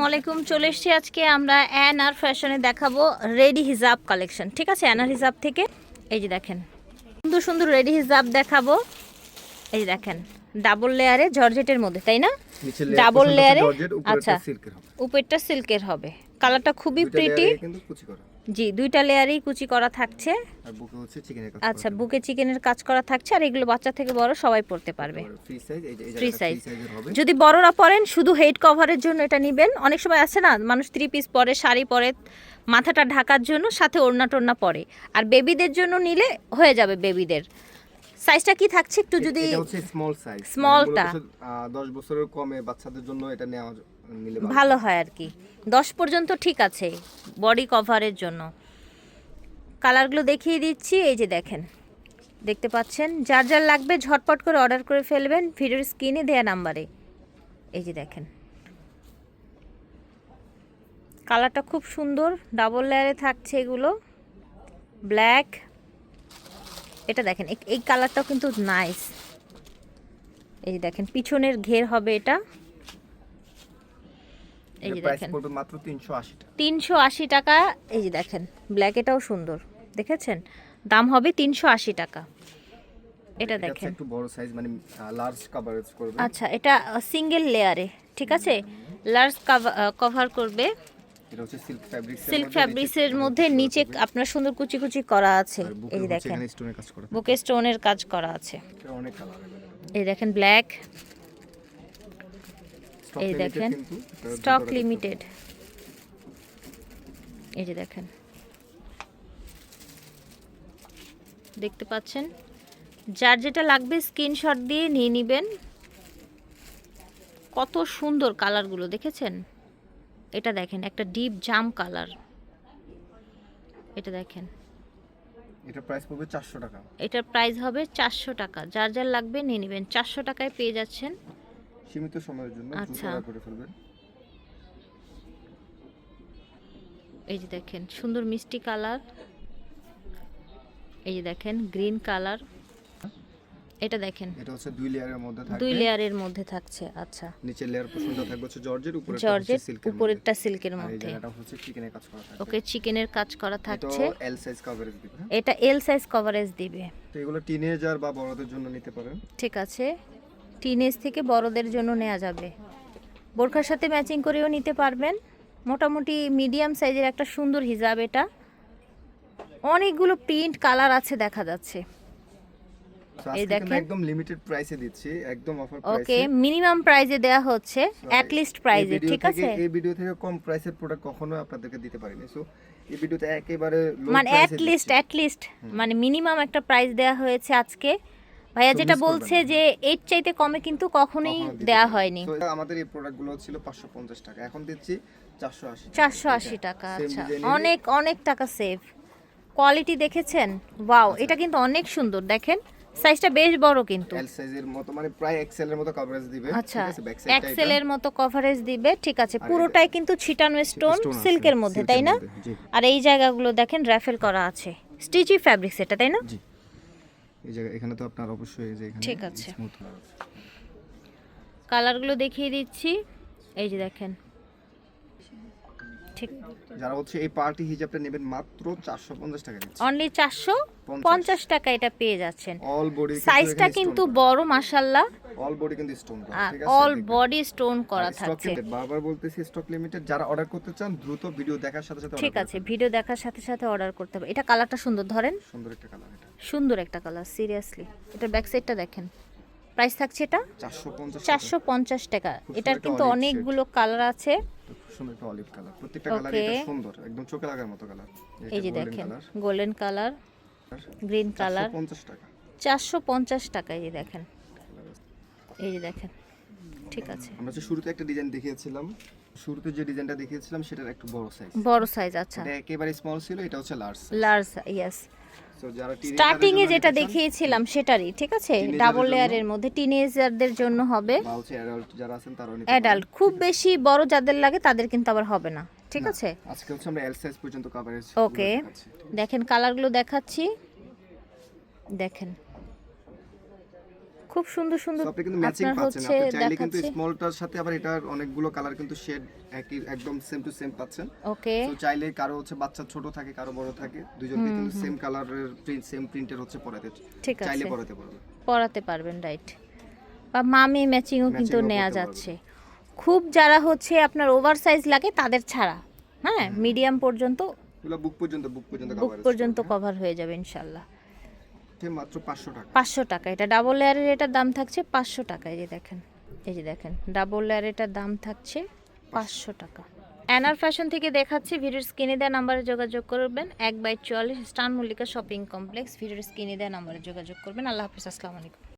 আসসালামু আলাইকুম চলে এসছি আজকে আমরা অ্যান আর ফ্যাশনে দেখাবো রেডি হিজাব কালেকশন ঠিক আছে অ্যানার হিজাব থেকে? এই যে দেখেন সুন্দর সুন্দর রেডি হিজাব দেখাবো। এই যে দেখেন ডাবল লেয়ারে জর্জেটের মধ্যে তাই না? ডাবল লেয়ারে আচ্ছা উপরটা সিল্কের হবে। কালারটা খুবই প্রিটি জি দুইটা লেয়ারই কুচি করা থাকছে। আর বুকে হচ্ছে চিকেনের কাজ আচ্ছা বুকে চিকেনের কাজ করা থাকছে আর এগুলো বাচ্চা থেকে বড় সবাই পড়তে পারবে। ফ্রি সাইজ যদি বড়রা পরেন শুধু হেড কভারের জন্য এটা নেবেন। অনেক সময় আছে না মানুষ থ্রি পিস পরে শাড়ি পরে মাথাটা ঢাকার জন্য সাথে ওড়না টোড়না পরে। আর বেবিদের জন্য নিলে হয়ে যাবে বেবিদের সাইজটা কি থাকছে একটু যদি এটা হচ্ছে স্মল সাইজ Small টা। 10 বছরের কমে বাচ্চাদের জন্য এটা নেওয়া নিলে ভালো। হয় আর কি। দশ পর্যন্ত ঠিক আছে বডি কভারের জন্য। কালারগুলো দেখিয়ে দিচ্ছি এই যে দেখেন। দেখতে পাচ্ছেন? যার যার লাগবে ঝটপট করে অর্ডার করে ফেলবেন ভিডিওর স্ক্রিনে দেওয়া নাম্বারে এই যে দেখেন। কালারটা খুব সুন্দর ডাবল লেয়ারে থাকছে এগুলো। ব্ল্যাক এটা দেখেন এই- কালারটাও কিন্তু নাইস এই যে দেখেন পিছনের ঘের হবে এটা। এই যে দেখেন। মাত্র 380 টাকা। তিনশো আশি টাকা এই যে দেখেন ব্ল্যাক এটাও সুন্দর। দেখেছেন? দাম হবে তিনশো আশি টাকা। এটা এটা দেখেন। একটু বড় সাইজ মানে লার্জ কভারেজ করবে। আচ্ছা এটা সিঙ্গেল লেয়ারে ঠিক আছে? লার্জ কভার করবে। এটা হচ্ছে সিল্ক ফ্যাব্রিক সিল্ক ফ্যাব্রিক্সের মধ্যে নিচে আপনার সুন্দর কুচি কুচি করা আছে। এই দেখেন। স্টোনের কাজ করা বুকে স্টোনের কাজ করা আছে। অনেক কালার এই দেখেন ব্ল্যাক এই দেখেন। স্টক লিমিটেড এই যে দেখেন। দেখতে পাচ্ছেন? যার যেটা লাগবে স্ক্রিনশট দিয়ে নিয়ে নেবেন। কত সুন্দর কালারগুলো দেখেছেন? এটা দেখেন একটা ডিপ জাম কালার এটা দেখেন। এটা প্রাইস পড়বে 400 টাকা। এটার প্রাইস হবে চারশো টাকা। যার যার লাগবে নিয়ে নেবেন। চারশো টাকায় পেয়ে যাচ্ছেন। সীমিত সময়ের জন্য আচ্ছা। করে ফেলবেন। এই যে দেখেন সুন্দর মিষ্টি কালার এই যে দেখেন গ্রিন কালার এটা দেখেন। এটা হচ্ছে দুই লেয়ারের মধ্যে থাকবে। দুই লেয়ারের মধ্যে থাকছে আচ্ছা। নিচের লেয়ার পছন্দ থাকবে হচ্ছে জর্জের উপরে জর্জেট সিল্কের উপরেরটা সিল্কের মধ্যে। জায়গাটা হচ্ছে চিকেনের কাজ করা থাকবে। ওকে চিকেনের কাজ করা থাকছে। এটাও এল সাইজ কভারেজ দিবে হ্যাঁ? এটা এল সাইজ কভারেজ দিবে। তো এগুলো টিনেজার বা বড়দের জন্য নিতে পারেন। ঠিক আছে। টিনেজ থেকে বড়দের জন্য নেওয়া যাবে। বোরখার সাথে ম্যাচিং করেও নিতে পারবেন। মোটামুটি মিডিয়াম সাইজের একটা সুন্দর হিজাব এটা। অনেকগুলো প্রিন্ট কালার আছে দেখা যাচ্ছে। এই দেখেন। একদম লিমিটেড প্রাইসে দিচ্ছি একদম অফার ওকে মিনিমাম প্রাইজে দেয়া হচ্ছে অ্যাট লিস্ট প্রাইজে ঠিক আছে? এই ভিডিও থেকে কম প্রাইসের প্রোডাক্ট কখনো আপনাদেরকে দিতে পারিনি। সো এই ভিডিওতে একেবারে মানে অ্যাট লিস্ট অ্যাট লিস্ট মানে মিনিমাম একটা প্রাইস দেয়া হয়েছে আজকে। ভাইয়া যেটা বলছে যে এর চাইতে কমে কিন্তু কখনোই দেয়া হয়নি। আমাদের এই প্রোডাক্টগুলো ছিল 550 টাকা এখন দিচ্ছি 480 চারশো আশি টাকা আচ্ছা। অনেক অনেক টাকা সেভ কোয়ালিটি দেখেছেন? ওয়াও এটা কিন্তু অনেক সুন্দর দেখেন। সাইজটা বেশ বড় কিন্তু। এল সাইজের মতো মানে প্রায় এক্সেল এর মতো কভারেজ দিবে। আচ্ছা এক্সেল এর মতো কভারেজ দিবে ঠিক আছে। পুরোটাই কিন্তু ছিটানো স্টোন সিল্কের মধ্যে তাই না। আর এই জায়গাগুলো দেখেন র্যাফেল করা আছে। স্টিচি ফ্যাব্রিক্স এটা তাই না? জি। এই জায়গা এখানে তো আপনার অবশ্যই এই যে এখানে ঠিক আছে। কালারগুলো দেখিয়ে দিচ্ছি। এই যে দেখেন ঠিক। যারা হচ্ছে এই পার্টি হিজাবটা নেবেন মাত্র 450 টাকা দিচ্ছে অনলি চারশো পঞ্চাশ। টাকা এটা পেয়ে যাচ্ছেন। অল বডি সাইজটা কিন্তু বড় মাসাল্লাহ অল বডি কিন্তু স্টোন করা ঠিক আছে? অল বডি স্টোন করা থাকছে। বারবার বলতেছি স্টক লিমিটেড যারা অর্ডার করতে চান দ্রুত ভিডিও দেখার সাথে সাথে ঠিক আছে ভিডিও দেখার সাথে সাথে অর্ডার করতে হবে। এটা কালারটা সুন্দর ধরেন। সুন্দর একটা কালার এটা। সুন্দর একটা কালার সিরিয়াসলি এটার ব্যাক সাইডটা দেখেন। প্রাইস থাকছে এটা? 450 চারশো পঞ্চাশ টাকা। এটার কিন্তু অনেকগুলো কালার আছে। খুব সুন্দর একটা অলিভ কালার প্রত্যেকটা কালার এটা সুন্দর একদম চোখে লাগার মতো কালার এই যে দেখেন গোল্ডেন কালার গ্রিন কালার 50 টাকা। চারশো পঞ্চাশ টাকা এই যে দেখেন। এই যে দেখেন ঠিক আছে। আমরা যে শুরুতে একটা ডিজাইন দেখিয়েছিলাম শুরুতে যে ডিজাইনটা দেখিয়েছিলাম সেটার একটু বড় সাইজ বড় সাইজ আচ্ছা। এটা একেবারে স্মল ছিল এটা হচ্ছে লার্জ লার্জ ইয়েস স্টার্টিং এ যেটা দেখিয়েছিলাম সেটারই ঠিক আছে? ডাবল লেয়ারের মধ্যে টিনেজারদের জন্য হবে। যারা আছেন অ্যাডাল্ট খুব বেশি বড় যাদের লাগে তাদের কিন্তু আবার হবে না ঠিক আছে? আজকে হচ্ছে আমরা এল সাইজ পর্যন্ত কভারেজ ওকে দেখেন কালারগুলো দেখাচ্ছি। দেখেন। খুব সুন্দর সুন্দর আপনি কিন্তু ম্যাচিং পাচ্ছেন আপনি চাইলে কিন্তু স্মলটার সাথে আবার এটার অনেকগুলো কালার কিন্তু শেড একই একদম সেম টু সেম পাচ্ছেন। ওকে তো চাইলে কারও হচ্ছে বাচ্চা ছোট থাকে কারও বড় থাকে দুজনকে কিন্তু সেম কালারের প্রিন্ট সেম প্রিন্টের হচ্ছে পরাতে ঠিক আছে। চাইলে পরাতে পারবে পরাতে পারবেন রাইট বা মামি ম্যাচিংও কিন্তু নেওয়া যাচ্ছে। খুব যারা হচ্ছে আপনার ওভার সাইজ লাগে তাদের ছাড়া হ্যাঁ? মিডিয়াম পর্যন্ত বুক পর্যন্ত বুক পর্যন্ত বুক কভার পর্যন্ত কভার হয়ে যাবে ইনশাল্লাহ মাত্র 500 টাকা। পাঁচশো টাকা। এটা ডাবল লেয়ারের এটার দাম থাকছে পাঁচশো টাকা, এই যে দেখেন, এই যে দেখেন ডাবল লেয়ার এটার দাম থাকছে পাঁচশো টাকা। অ্যানার ফ্যাশন থেকে দেখাচ্ছি, ভিডিওর স্ক্রিনে দেওয়া নাম্বারে যোগাযোগ করবেন, এক বাই চুয়াল্লিশ, স্টান মল্লিকা শপিং কমপ্লেক্স ভিডিওর স্ক্রিনে দেওয়া নাম্বারে যোগাযোগ করবেন। আল্লাহ হাফিজ, আসসালামু আলাইকুম।